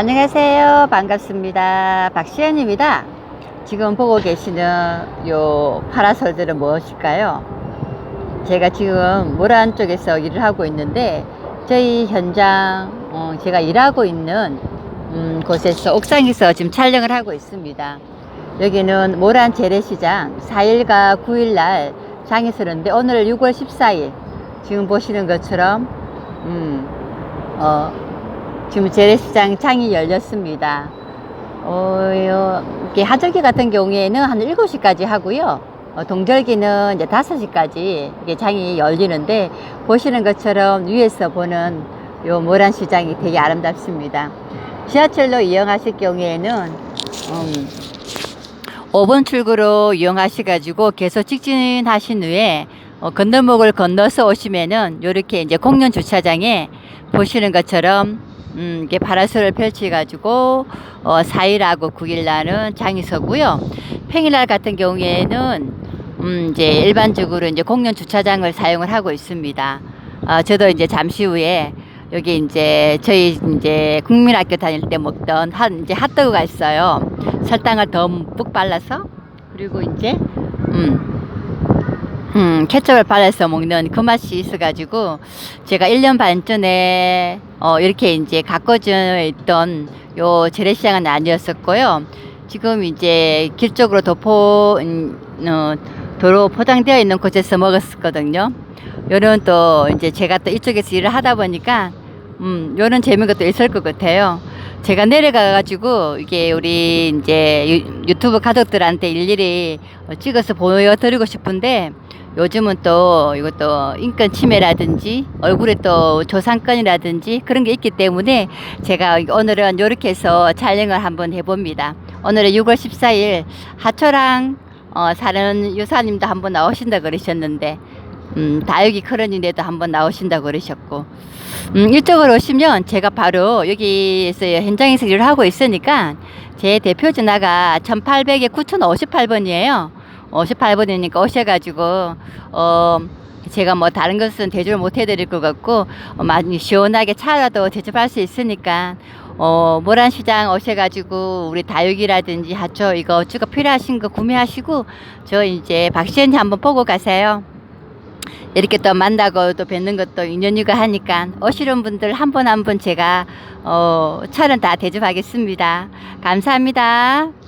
안녕하세요. 반갑습니다. 박시연입니다. 지금 보고 계시는 요 파라솔들은 무엇일까요? 제가 지금 모란 쪽에서 일을 하고 있는데 저희 현장 어, 제가 일하고 있는 음, 곳에서 옥상에서 지금 촬영을 하고 있습니다. 여기는 모란 재래시장 4일과 9일 날 장이 서는데 오늘 6월 14일 지금 보시는 것처럼 음, 어, 지금 재래시장 창이 열렸습니다. 어, 요, 이렇게 하절기 같은 경우에는 한 7시까지 하고요. 어, 동절기는 이제 5시까지 이게 장이 열리는데 보시는 것처럼 위에서 보는 요 모란 시장이 되게 아름답습니다. 지하철로 이용하실 경우에는 음, 5번 출구로 이용하셔가지고 계속 직진하신 후에 어, 건너목을 건너서 오시면은 요렇게 이제 공연 주차장에 보시는 것처럼 음, 이게 파라솔을 펼쳐가지고 어, 4일하고 9일 날은 장이 서고요. 평일날 같은 경우에는 음, 이제 일반적으로 이제 공연 주차장을 사용을 하고 있습니다. 어, 저도 이제 잠시 후에 여기 이제 저희 이제 국민학교 다닐 때 먹던 한 이제 핫도그가 있어요. 설탕을 듬뿍 발라서 그리고 이제 음. 음, 케첩을 발라서 먹는 그 맛이 있어가지고 제가 1년 반 전에 어, 이렇게 이제 가꿔져 있던 요 재래시장은 아니었었고요. 지금 이제 길 쪽으로 도포, 음, 어, 도로 포장되어 있는 곳에서 먹었었거든요. 요런 또 이제 제가 또 이쪽에서 일을 하다 보니까 음, 요런 재미가 또 있을 것 같아요. 제가 내려가가지고 이게 우리 이제 유, 유튜브 가족들한테 일일이 어, 찍어서 보여드리고 싶은데 요즘은 또 이것도 인권 침해라든지 얼굴에 또 조상권이라든지 그런 게 있기 때문에 제가 오늘은 이렇게 해서 촬영을 한번 해봅니다. 오늘은 6월 14일 하초랑 어, 사는 유사님도 한번 나오신다 그러셨는데 음, 다육이 커런인데도 한번 나오신다고 그러셨고 음, 이쪽으로 오시면 제가 바로 여기에서 현장에서 일을 하고 있으니까 제 대표 전화가 1800에 9058번이에요. 58번이니까 오셔가지고 어 제가 뭐 다른 것은 대접을 못 해드릴 것 같고 어, 많이 시원하게 차라도 대접할 수 있으니까 어 모란시장 오셔가지고 우리 다육이라든지 하초 이거 쭈가 필요하신 거 구매하시고 저 이제 박시현이 한번 보고 가세요. 이렇게 또 만나고 또 뵙는 것도 인연이고 하니까 오시는 분들 한분 한분 제가 어 차는 다 대접하겠습니다. 감사합니다.